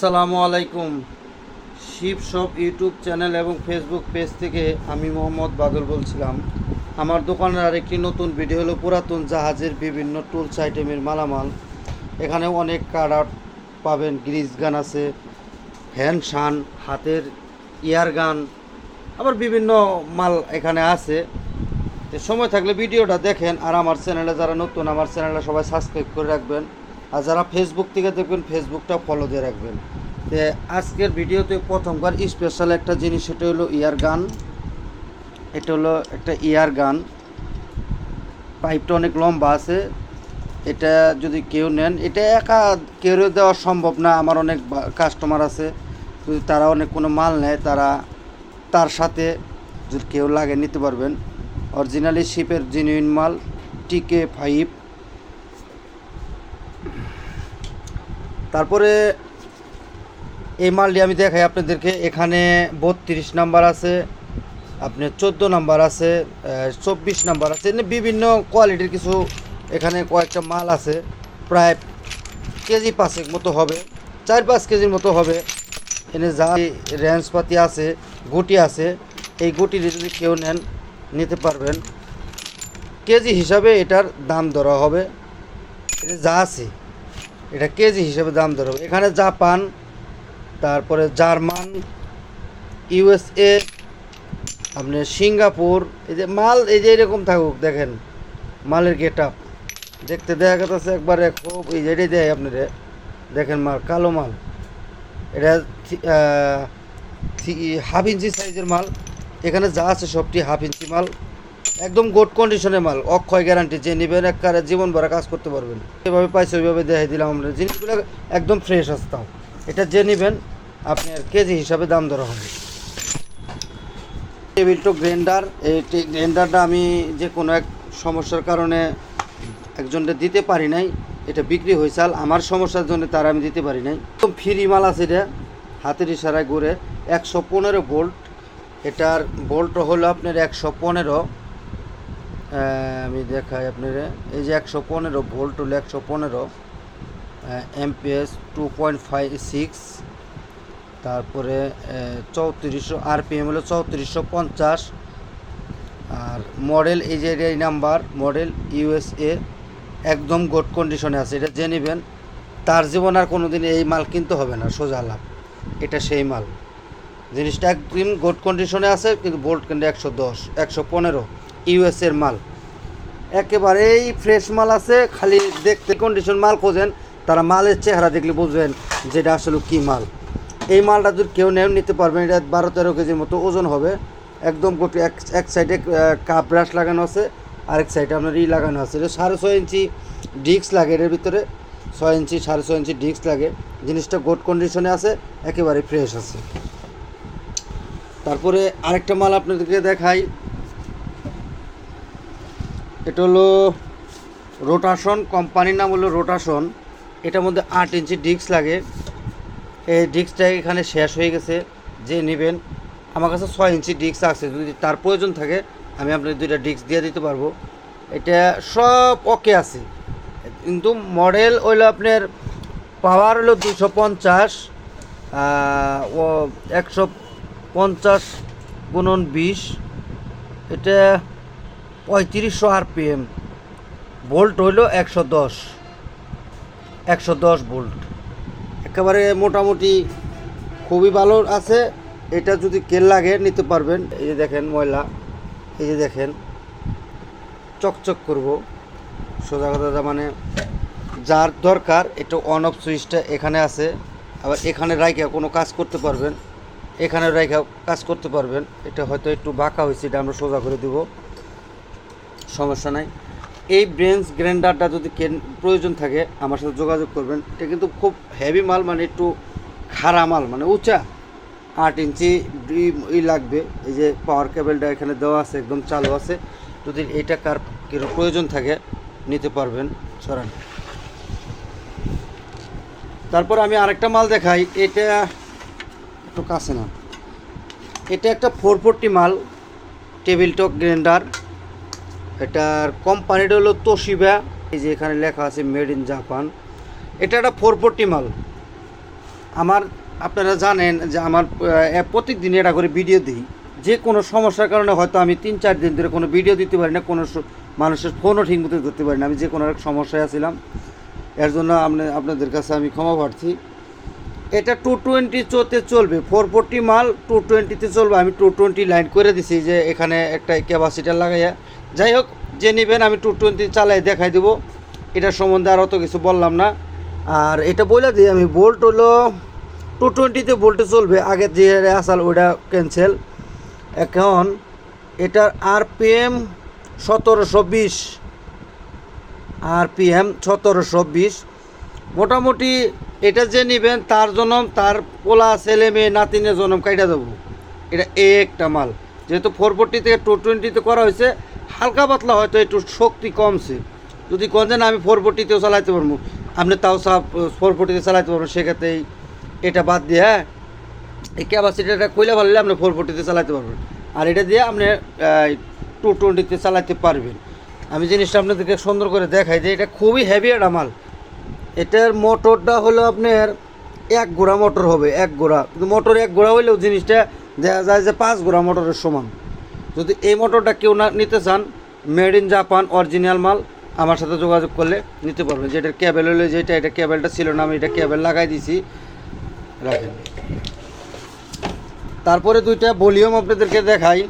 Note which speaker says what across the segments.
Speaker 1: আসসালামু আলাইকুম। Shiv shop YouTube channel এবং ফেসবুক পেজ থেকে আমি মোহাম্মদ বাদল বলছিলাম। আমার দোকানের আরেকটি নতুন ভিডিও হলো পুরাতন জাহাজের বিভিন্ন টুলস, আইটেমের মালামাল। এখানে অনেক কার্ড পাবেন, গ্রিজ গান আছে হ্যান্ড শান, হাতের ইয়ার গান, আবার বিভিন্ন মাল এখানে আছে। তো সময় থাকলে ভিডিওটা দেখেন আর আমার চ্যানেলে যারা নতুন, আমার চ্যানেলে সবাই সাবস্ক্রাইব করে রাখবেন। আর যারা ফেসবুক থেকে দেখবেন ফেসবুকটা ফলো দিয়ে রাখবেন। তো আজকের ভিডিওতে প্রথমবার স্পেশাল একটা জিনিস, সেটা হলো ইয়ার গান এটা হলো একটা ইয়ার গান পাইপটা অনেক লম্বা আছে। এটা যদি কেউ নেন, এটা একা কেউ দেওয়া সম্ভব না, আমার অনেক কাস্টমার আছে। যদি তারা অনেক কোনো মাল নেয়, তারা তার সাথে যদি কেউ লাগে নিতে পারবেন। অরিজিনালি শিপের জেনুইন মাল টিকে ফাইভ তারপরে এই মালটি আমি দেখাই আপনাদেরকে। এখানে বত্রিশ নাম্বার আছে আপনার চোদ্দ নাম্বার আছে চব্বিশ নাম্বার আছে বিভিন্ন কোয়ালিটির কিছু এখানে কয়েকটা মাল আছে। প্রায় কেজি পাঁচেক মতো হবে, চার পাঁচ কেজির মতো হবে। এনে যা রেঞ্জপাতি আছে, গুটি আছে, এই গুটির যদি কেউ নেন, নিতে পারবেন। কেজি হিসাবে এটার দাম ধরা হবে। এটা যা আছে এটা কেজি হিসেবে দাম ধরা এখানে জাপান, তারপরে জার্মান, ইউএসএ, আপনার সিঙ্গাপুর, এই যে মাল, এই যে এরকম থাকুক, দেখেন, মালের গেট আপ দেখতে দেখা গেছে একবারে খুব এই যে এটাই দেয় আপনারে দেখেন মাল, কালো মাল। এটা হাফ ইঞ্চি সাইজের মাল। এখানে যা আছে সবটি হাফ ইঞ্চি মাল। একদম গুড কন্ডিশনের মাল, অক্ষয় গ্যারান্টি যে নেবেন একবারে জীবন ভরা কাজ করতে পারবেন। এভাবে পাইছে, ওইভাবে দেখাই দিলাম আমরা। জিনিসগুলো একদম ফ্রেশ আসতাম এটা যে নেবেন আপনার কেজি হিসাবে দাম ধরা হবে। টেবিল টু গ্রাইন্ডার এই গ্রাইন্ডারটা আমি যে কোনো এক সমস্যার কারণে একজনকে দিতে পারি নাই, এটা বিক্রি হয়েছাল আমার সমস্যার জন্য তার আমি দিতে পারি নাই। একদম ফ্রি মাল আছে এটা, হাতের ইশারায় ঘুরে একশো পনেরো ভোল্ট এটার ভোল্ট হলো আপনার একশো পনেরো। আমি দেখাই আপনারা। এই যে একশো পনেরো ভোল্ট হলো একশো পনেরো amps two point five six তারপরে চৌত্রিশশো আরপিএম হলো চৌত্রিশশো পঞ্চাশ, আর মডেল এই যে এই নাম্বার, মডেল ইউএসএ, একদম গুড কন্ডিশনে আছে। এটা যে নেবেন, তার জীবন আর কোনো দিন এই মাল কিনতে হবে না, সোজা লাভ। এটা সেই মাল। জিনিসটা একদম গুড কন্ডিশনে আছে, কিন্তু বোল্ট কিন্তু একশো দশ, একশো পনেরো। ইউএসের মাল। একেবারেই ফ্রেশ মাল আছে, খালি দেখতে কন্ডিশন মাল খোঁজেন, তারা মালের চেহারা দেখলে বুঝবেন যেটা আসলে কী মাল। এই মালটা যদি কেউ নেও নিতে পারবেন, এটা বারো তেরো কেজির মতো ওজন হবে। একদম গোটে এক সাইডে কাপ ব্রাশ লাগানো আছে, আরেক সাইডে আপনার ই লাগানো আছে। এটা সাড়ে ছয় ইঞ্চি ডিস্ক লাগে এর ভিতরে। ছয় ইঞ্চি, সাড়ে ছয় ইঞ্চি ডিস্ক লাগে। জিনিসটা গুড কন্ডিশনে আছে, একেবারে ফ্রেশ আছে। তারপরে আরেকটা মাল আপনাদেরকে দেখাই। এটা হলো রোটাশন, কোম্পানির নাম হলো রোটাশন। এটার মধ্যে আট ইঞ্চি ডিস্ক লাগে। এই ডিস্কটা এখানে শেষ হয়ে গেছে। যে নেবেন, আমার কাছে ছয় ইঞ্চি ডিস্ক আছে। যদি তার প্রয়োজন থাকে, আমি আপনাকে দুইটা ডিস্ক দিয়ে দিতে পারব। এটা সব ওকে আছে। কিন্তু মডেল হইল আপনার, পাওয়ার হলো দুশো পঞ্চাশ ও একশো পঞ্চাশ গুণন বিশ। এটা পঁয়ত্রিশশো আরপিএম। ভোল্ট হইল একশো দশ। একশো দশ ভোল্ট। একেবারে মোটামুটি খুবই ভালো আছে। এটা যদি কেল লাগে নিতে পারবেন। এই যে দেখেন ময়লা। এই যে দেখেন। চকচক করব। সোজা কথা মানে যার দরকার, এটা অন অফ সুইচটা এখানে আছে। আবার এখানে রাইখা কোনো কাজ করতে পারবেন। এখানে রাইখা কাজ করতে পারবেন। এটা হয়তো একটু বাঁকা হয়েছে, এটা আমরা সোজা করে দেব। সমস্যা নাই। এই ব্রেঞ্চ গ্রাইন্ডারটা যদি প্রয়োজন থাকে, আমার সাথে যোগাযোগ করবেন। এটা কিন্তু খুব হেভি মাল মানে একটু খাড়া মাল মানে উঁচা। আট ইঞ্চি ই- লাগবে। এই যে পাওয়ার কেবেলটা এখানে দেওয়া আছে, একদম চালু আছে। যদি কার কিরো- প্রয়োজন থাকে, নিতে পারবেন। সরান। তারপর আমি আরেকটা মাল দেখাই। এটা একটু কাছে না এটা একটা ফোর ফোরটি মাল টেবিল টক গ্রাইন্ডার এটার কোম্পানিটা হলো তোশিবা এই যে এখানে লেখা আছে মেড ইন জাপান এটা একটা ফোর ফোরটি মাল। আমার আপনারা জানেন যে আমার আহ, প্রত্যেক দিন এটা করে ভিডিও দিই। যে কোনো সমস্যার কারণে হয়তো আমি তিন চার দিন ধরে কোনো ভিডিও দিতে পারি না কোনো মানুষের ফোনও ঠিক মতো ধরতে পারি না। আমি যে কোনো এক সমস্যায় আছিলাম। এর জন্য আপনি আপনাদের কাছে আমি ক্ষমা প্রার্থী। এটা টু টোয়েন্টি চোতে চলবে। ফোর ফোরটি মাল টু টোয়েন্টিতে চলবে। আমি টু টোয়েন্টি লাইন করে দিছি যে এখানে একটা ক্যাপাসিটার লাগাইয়া যাই হোক, যে নেবেন, আমি টু টোয়েন্টি চালাই দেখাই দেবো। এটার সম্বন্ধে আর অত কিছু বললাম না। আর এটা বলে দিই আমি বোল্ট হলো টু টোয়েন্টিতে বোল্টে চলবে। আগে যে আসাল ওইটা ক্যান্সেল এখন এটার আরপিএম সতেরোশো বিশ। আরপিএম সতেরোশো বিশ। মোটামুটি এটা যে নেবেন, তার জনম, তার পোলা ছেলে মেয়ে নাতিনের জনম কাইটা দেবো। এটা একটা মাল। যেহেতু ফোর ফোরটি থেকে টু টোয়েন্টিতে করা হয়েছে হালকা পাতলা হয়তো একটু শক্তি কমছে। যদি কোন না আমি ফোর ফোরটিতেও চালাইতে পারব, আপনি তাও সাপ ফোর ফোরটিতে চালাইতে পারবেন, সেক্ষেত্রে এটা বাদ দিয়ে হ্যাঁ? এই ক্যাপাসিটিটা কইলে ভালো আপনি ফোর ফোরটিতে চালাতে পারবেন। আর এটা দিয়ে আপনি টু টোয়েন্টিতে চালাতে পারবেন। আমি জিনিসটা আপনাদেরকে সুন্দর করে দেখাই যে এটা খুবই হেভি একটা মাল। এটার মোটরটা হলো আপনার এক গোড়া মোটর হবে, এক গোড়া কিন্তু মোটর এক গোড়া হইলেও জিনিসটা দেখা যায় যে পাঁচ গোড়া মোটরের সমান। যদি এই মোটরটা কেউ না নিতে চান মেড ইন জাপান অরিজিনাল মাল, আমার সাথে যোগাযোগ করলে নিতে পারবেন। যেটার ক্যাবেল হলে যেটা, এটা ক্যাবেলটা ছিল না, আমি এটা ক্যাবেল লাগাই দিছি। রাখেন। তারপরে দুইটা ভলিউম আপনাদেরকে দেখাই।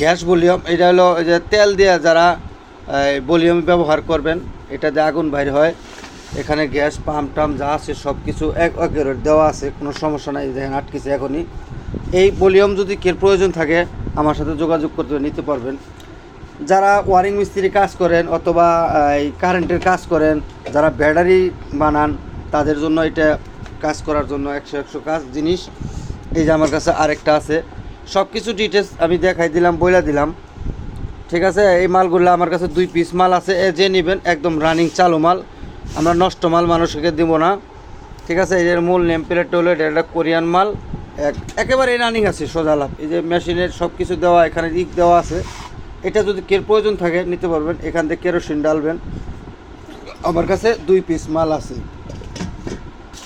Speaker 1: গ্যাস ভলিউম এটা হলো যে তেল দিয়ে যারা ভলিউম ব্যবহার করবেন, এটা দিয়ে আগুন বাইর হয়। এখানে গ্যাস পাম্প টাম যা আছে সব কিছু এক একের দেওয়া আছে, কোনো সমস্যা নাই। দেখেন আটকেছে এখনই। এই ভলিউম যদি কের প্রয়োজন থাকে আমার সাথে যোগাযোগ করতে নিতে পারবেন। যারা ওয়ারিং মিস্ত্রি কাজ করেন অথবা এই কারেন্টের কাজ করেন, যারা ব্যাটারি বানান, তাদের জন্য এটা কাজ করার জন্য একশো একশো কাজ জিনিস। এই যে আমার কাছে আরেকটা আছে। সব কিছু ডিটেলস আমি দেখাই দিলাম, বইলা দিলাম। ঠিক আছে? এই মালগুলো আমার কাছে দুই পিস মাল আছে। এ যে নেবেন, একদম রানিং চালু মাল। আমরা নষ্ট মাল মানুষকে দেব না। ঠিক আছে? এর মূল নেম প্লেট হলো, এটা কোরিয়ান মাল। একেবারে রানিং আছে, সোজা লাভ এই যে মেশিনের সব কিছু দেওয়া, এখানে ইক দেওয়া আছে। এটা যদি কের প্রয়োজন থাকে, নিতে পারবেন। এখান থেকে কেরোসিন ডালবেন আমার কাছে দুই পিস মাল আছে।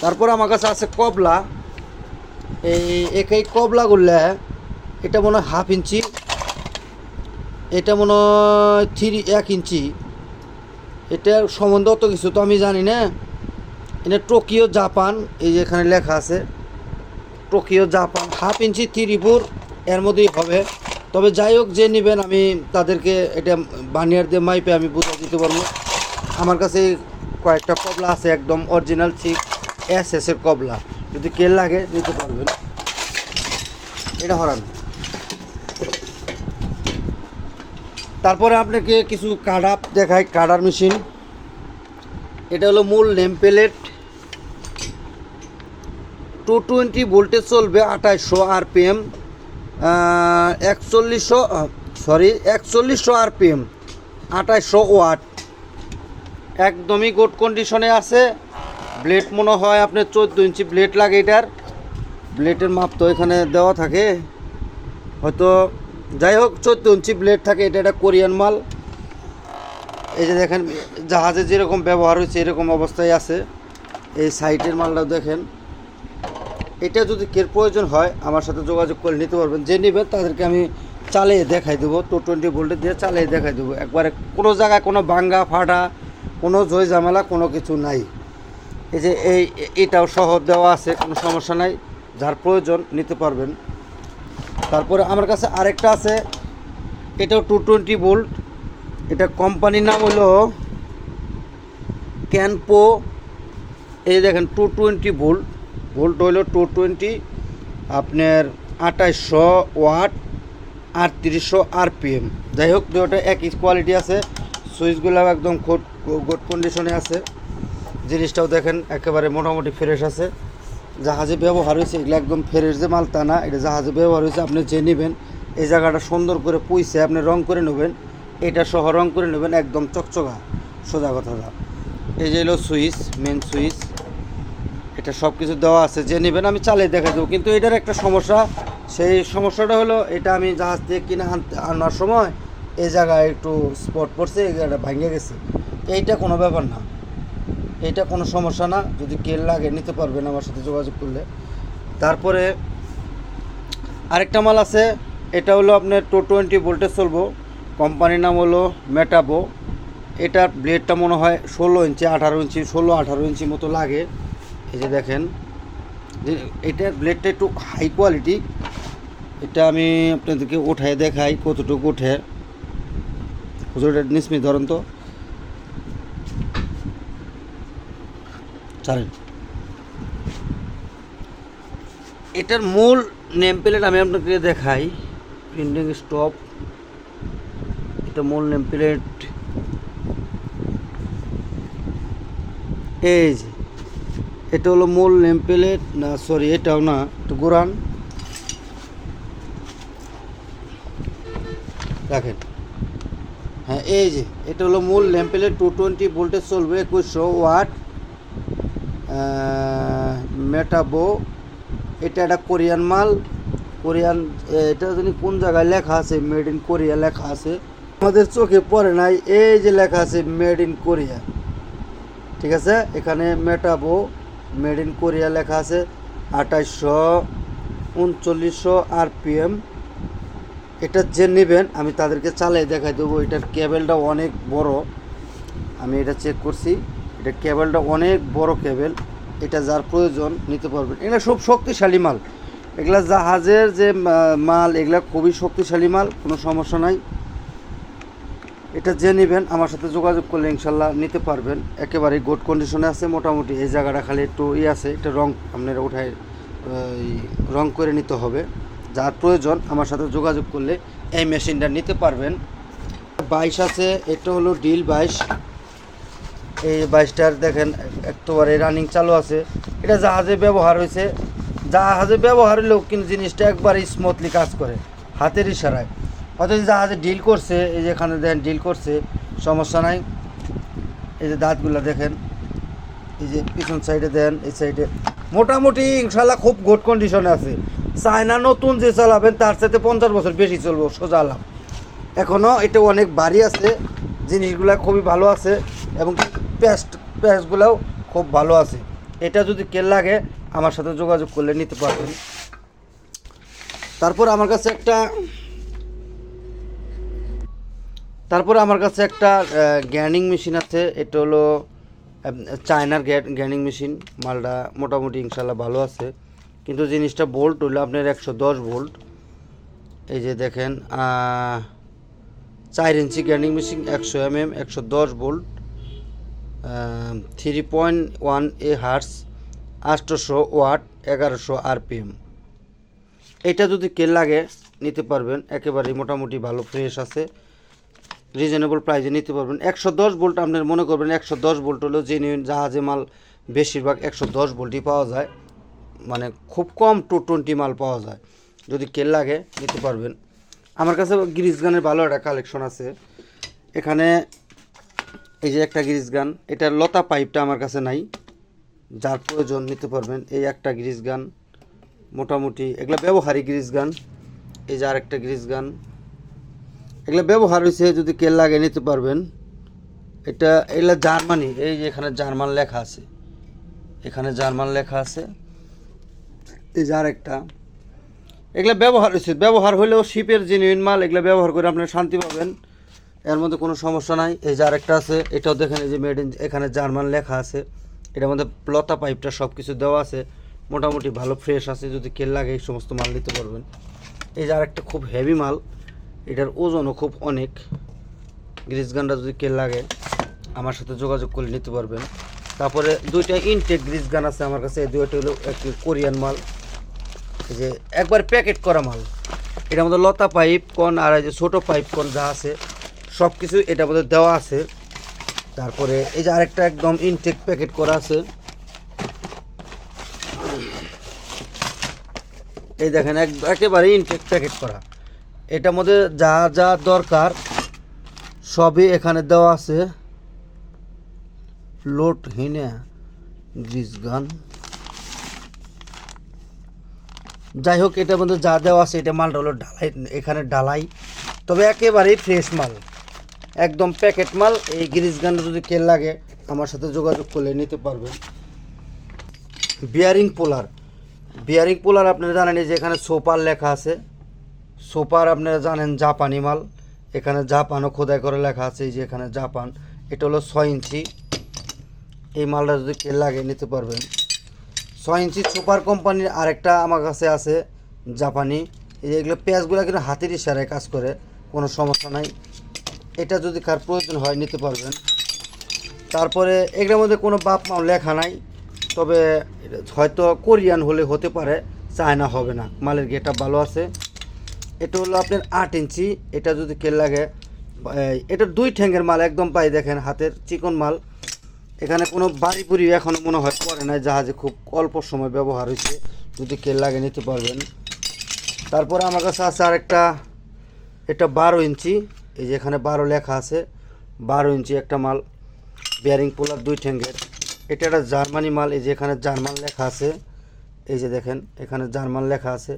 Speaker 1: তারপর আমার কাছে আছে কবলা। এই একই কবলাগুলো এটা মনে হয় হাফ ইঞ্চি। এটা মনে হয় থ্রি এক ইঞ্চি। এটার সম্বন্ধে অত কিছু তো আমি জানি না। এটা টোকিও, জাপান, এই যে এখানে লেখা আছে। Tokyo, Japan, half inch three four এর মধ্যেই হবে। তবে যাই হোক, যে নেবেন, আমি তাদেরকে এটা বানিয়ার দিয়ে মাইপে আমি বুঝে দিতে পারব। আমার কাছে কয়েকটা কবলা আছে, একদম অরিজিনাল ঠিক এস এসের কবলা। যদি কে লাগে, নিতে পারবেন। এটা হরান। তারপরে আপনাকে কিছু কাডাপ দেখায় কাডার মেশিন। এটা হলো মূল name plate. Two twenty voltage চলবে আঠাইশশো আরপিএম একচল্লিশশো সরি একচল্লিশশো আরপিএম, আঠাইশশো ওয়াট। একদমই গুড কন্ডিশনে আছে। ব্লেড মনে হয় আপনার চোদ্দ ইঞ্চি ব্লেড লাগে এটার। ব্লেডের মাপ তো এখানে দেওয়া থাকে। হয়তো, যাই হোক, চোদ্দ ইঞ্চি ব্লেড থাকে, এটা একটা কোরিয়ান মাল। এই যে দেখেন, জাহাজে যেরকম ব্যবহার হয়েছে, এরকম অবস্থায় আছে। এই সাইটের মালটাও দেখেন। এটা যদি কের প্রয়োজন হয়, আমার সাথে যোগাযোগ করে নিতে পারবেন। যে নেবেন, তাদেরকে আমি চালিয়ে দেখাই দেবো। টু টোয়েন্টি ভোল্টে দিয়ে চালিয়ে দেখাই দেবো। একবারে কোনো জায়গায় কোনো ভাঙ্গা ফাটা, কোনো জয় ঝামেলা, কোনো কিছু নাই। এই যে এই, এটাও সহ দেওয়া আছে, কোনো সমস্যা নাই। যার প্রয়োজন, নিতে পারবেন। তারপরে আমার কাছে আরেকটা আছে। এটাও টু টোয়েন্টি ভোল্ট এটা কোম্পানির নাম হলো ক্যানপো। এই দেখেন টু টোয়েন্টি ভোল্ট ভোল্ট হইল টু টোয়েন্টি আপনার আঠাইশশো ওয়াট, আটত্রিশশো আরপিএম। যাই হোক দুটো একই কোয়ালিটি আছে সুইচগুলো একদম খুব গুড কন্ডিশনে আছে। জিনিসটাও দেখেন, একেবারে মোটামুটি ফ্রেশ আছে। জাহাজে ব্যবহার হয়েছে, এগুলো একদম ফ্রেশ যে মাল তা না, এটা জাহাজে ব্যবহার হয়েছে, আপনি যে নেবেন, এই জায়গাটা সুন্দর করে পুইছে, আপনি রং করে নেবেন, এটা সহ রং করে নেবেন, একদম চকচকা। সোজা কথা। এই যে হলো সুইচ মেন সুইচ। এটা সব কিছু দেওয়া আছে, যে নেবেন আমি চালিয়ে দেখা দেবো। কিন্তু এটার একটা সমস্যা, সেই সমস্যাটা হলো, এটা আমি জাহাজ থেকে কিনে আনতে আনার সময় এই জায়গায় একটু স্পট পড়ছে, এই জায়গাটা ভেঙে গেছে। এইটা কোনো ব্যাপার না। এটা কোনো সমস্যা না। যদি কেল লাগে, নিতে পারবেন আমার সাথে যোগাযোগ করলে। তারপরে আরেকটা মাল আছে, এটা হলো আপনার টু টোয়েন্টি ভোল্টেজ চলবো। কোম্পানির নাম হলো মেটাবো এটার ব্লেডটা মনে হয় ষোলো ইঞ্চি, আঠারো ইঞ্চি, ষোলো আঠারো ইঞ্চি মতো লাগে। এই যে দেখেন, যে এটার ব্লেডটা একটু হাই কোয়ালিটি এটা আমি আপনাদেরকে ওঠায় দেখাই কতটুকু ওঠে হুজুর, এটা নিসমি ধরেন তো। এটার মূল নেম প্লেট আমি আপনাকে দেখাই প্রিন্টিং স্টপ এটা মূল নেম প্লেট এই যে। এটা হলো মূল নেম প্লেট, না সরি এটাও না, একটু গোরান রাখেন। হ্যাঁ এই যে, এটা হলো মূল name plate two twenty voltage চলবে একুশশো ওয়াট মেটাবো। এটা একটা কোরিয়ান মাল, কোরিয়ান এটা জানি কোন জায়গায় লেখা আছে মেড ইন কোরিয়া লেখা আছে। আমাদের চোখে পড়ে নাই, এই যে লেখা আছে মেড ইন কোরিয়া ঠিক আছে? এখানে মেটাবো। মেড ইন কোরিয়া লেখা আছে, আঠাইশশো উনচল্লিশশো আরপিএম। এটা যে নেবেন, আমি তাদেরকে চালাই দেখাই দেবো। এটার কেবেলটা অনেক বড়। আমি এটা চেক করছি। এটা কেবেলটা অনেক বড় কেবেল। এটা যার প্রয়োজন, নিতে পারবেন। এগুলো সব শক্তিশালী মাল। এগুলা জাহাজের যে মাল, এগুলা খুবই শক্তিশালী মাল, কোনো সমস্যা নাই। এটা যে নেবেন, আমার সাথে যোগাযোগ করলে ইনশাল্লাহ নিতে পারবেন। একেবারে গুড কন্ডিশনে আছে, মোটামুটি এই জায়গাটা খালি একটু ই আছে এটা রং আপনারা উঠায় রং করে নিতে হবে। যার প্রয়োজন, আমার সাথে যোগাযোগ করলে এই মেশিনটা নিতে পারবেন। বাইশ আছে, এটা হলো ডিল বাইশ। এই বাইশটার দেখেন একেবারে রানিং চালু আছে। এটা জাহাজে ব্যবহার হয়েছে। জাহাজে ব্যবহার হলেও কিন্তু জিনিসটা একবারে স্মুথলি কাজ করে, হাতের ইশারায়। এই জাহাজে ডিল করছে, এই যে এখানে দেখেন ডিল করছে, সমস্যা নাই। এই যে দাঁতগুলো দেখেন, এই যে পিছন সাইডে দেন এই সাইডে মোটামুটি ইনশাল্লাহ খুব গুড কন্ডিশনে আছে। চায়না নতুন যে চালাবেন, তার সাথে পঞ্চাশ বছর বেশি চলবো, সোজা লাভ এখনও এটা অনেক বাড়ি আছে, জিনিসগুলো খুবই ভালো আছে, এবং পেস্ট পেস্টগুলোও খুব ভালো আছে। এটা যদি কে লাগে, আমার সাথে যোগাযোগ করলে নিতে পারবেন। তারপর আমার কাছে একটা তারপরে আমার কাছে একটা গ্যানিং মেশিন আছে। এটা হলো চায়নার গ্যানিং মেশিন। মালটা মোটামুটি ইনশাল্লাহ ভালো আছে। কিন্তু জিনিসটা বোল্ট হলো আপনার একশো দশ ভোল্ট এই যে দেখেন চার ইঞ্চি গ্যানিং মেশিন, একশো এম এম একশো দশ volt three point one A hertz আটশোশো ওয়াট, এগারোশো আরপিএম। এটা যদি কে লাগে, নিতে পারবেন। একেবারেই মোটামুটি ভালো ফ্রেশ আছে। রিজনেবল প্রাইসে নিতে পারবেন। একশো দশ ভোল্ট আপনার মনে করবেন একশো দশ ভোল্ট হলো জেনুইন জাহাজে মাল বেশিরভাগ একশো দশ ভোল্টই পাওয়া যায়। মানে খুব কম টু টোয়েন্টি মাল পাওয়া যায়। যদি কেল লাগে নিতে পারবেন। আমার কাছে গিরিজ গানের ভালো একটা কালেকশন আছে। এখানে এই যে একটা গিরিজ গান এটার লতা পাইপটা আমার কাছে নাই। যার প্রয়োজন নিতে পারবেন। এই একটা গ্রিজ গান মোটামুটি এগুলো ব্যবহারিক গ্রিজ গান এই যে আরেকটা গ্রিজ গান এগুলো ব্যবহার হয়েছে যদি কেল লাগে নিতে পারবেন। এটা, এগুলো জার্মানি, এই যে এখানে জার্মান লেখা আছে। এখানে জার্মান লেখা আছে। এই যে আরেকটা। এগুলো ব্যবহার হয়েছে। ব্যবহার হলেও শিপের জেনুইন মাল, এগুলো ব্যবহার করে আপনারা শান্তি পাবেন। এর মধ্যে কোনো সমস্যা নাই। এই যে আরেকটা আছে, এটাও দেখেন এই যে মেড ইন এখানে জার্মান লেখা আছে। এটার মধ্যে লতা পাইপটা সব কিছু দেওয়া আছে। মোটামুটি ভালো ফ্রেশ আছে। যদি কেল লাগে এই সমস্ত মাল নিতে পারবেন। এই যে আরেকটা খুব হেভি মাল। এটার ওজনও খুব অনেক। গ্রিজ গানটা যদি কেল লাগে, আমার সাথে যোগাযোগ করে নিতে পারবেন। তারপরে দুইটা ইনটেক গ্রিজ গান আছে আমার কাছে, এই দুইটা হলো একটি কোরিয়ান মাল, এই যে একবার প্যাকেট করা মাল। এটার মধ্যে লতা পাইপ কোন আর এই যে ছোটো পাইপ কোন যা আছে সব কিছু এটার মধ্যে দেওয়া আছে। তারপরে এই যে আরেকটা একদম ইনটেক প্যাকেট করা আছে। এই দেখেন, এক একেবারে ইনটেক প্যাকেট করা। এটার মধ্যে যা যা দরকার সবই এখানে দেওয়া আছে। লোট হিনে গ্রিস গান। যাই হোক, এটার মধ্যে যা দেওয়া আছে, এটা মালটা হলো ডালাই এখানে ডালাই তবে একেবারেই ফ্রেশ মাল। একদম প্যাকেট মাল। এই গ্রিস গানটা যদি কেল লাগে, আমার সাথে যোগাযোগ করলে নিতে পারবেন বিয়ারিং পোলার। বিয়ারিং পোলার আপনারা জানেন যে এখানে সোপার লেখা আছে। সোপার, আপনারা জানেন জাপানি মাল। এখানে জাপানও খোদাই করে লেখা আছে এই যে এখানে জাপান। এটা হলো ছয় ইঞ্চি। এই মালটা যদি কে লাগে নিতে পারবেন। ছয় ইঞ্চি সুপার কোম্পানির আরেকটা আমার কাছে আছে, জাপানি। এই এগুলো পেঁয়াজগুলো কিন্তু হাতের ইশারায় কাজ করে, কোনো সমস্যা নাই। এটা যদি কার প্রয়োজন হয় নিতে পারবেন। তারপরে এগুলোর মধ্যে কোনো বাপ মাও লেখা নাই, তবে হয়তো কোরিয়ান হলে হতে পারে, চায়না হবে না। মালের গেটা ভালো আছে। এটা হলো আপনার আট ইঞ্চি, এটা যদি কে লাগে এটা দুই ঠ্যাঙ্গের মাল একদম পাই দেখেন, হাতের চিকন মাল। এখানে কোনো বাড়ি পুরি এখনও মনে হয় পড়ে নাই, জাহাজে খুব অল্প সময় ব্যবহার হয়েছে, যদি কে লাগে নিতে পারবেন। তারপরে আমার কাছে আছে আরেকটা, এটা বারো ইঞ্চি, এই যে এখানে বারো লেখা আছে, বারো ইঞ্চি একটা মাল বিয়ারিং পোলার দুই ঠ্যাঙ্গের এটা একটা জার্মানি মাল, এই যে এখানে জার্মান লেখা আছে, এই যে দেখেন, এখানে জার্মান লেখা আছে।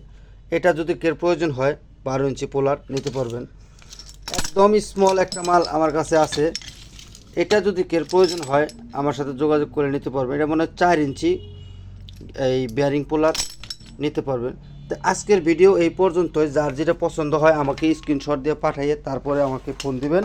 Speaker 1: এটা যদি কের প্রয়োজন হয় বারো ইঞ্চি পোলার নিতে পারবেন। একদম স্মল একটা মাল আমার কাছে আছে। এটা যদি কের প্রয়োজন হয়, আমার সাথে যোগাযোগ করে নিতে পারবেন। এটা মনে হয় চার ইঞ্চি এই বিয়ারিং পোলার নিতে পারবেন। তো আজকের ভিডিও এই পর্যন্তই। যার যেটা পছন্দ হয় আমাকে স্ক্রিনশট দিয়ে পাঠাইয়ে তারপরে আমাকে ফোন দিবেন।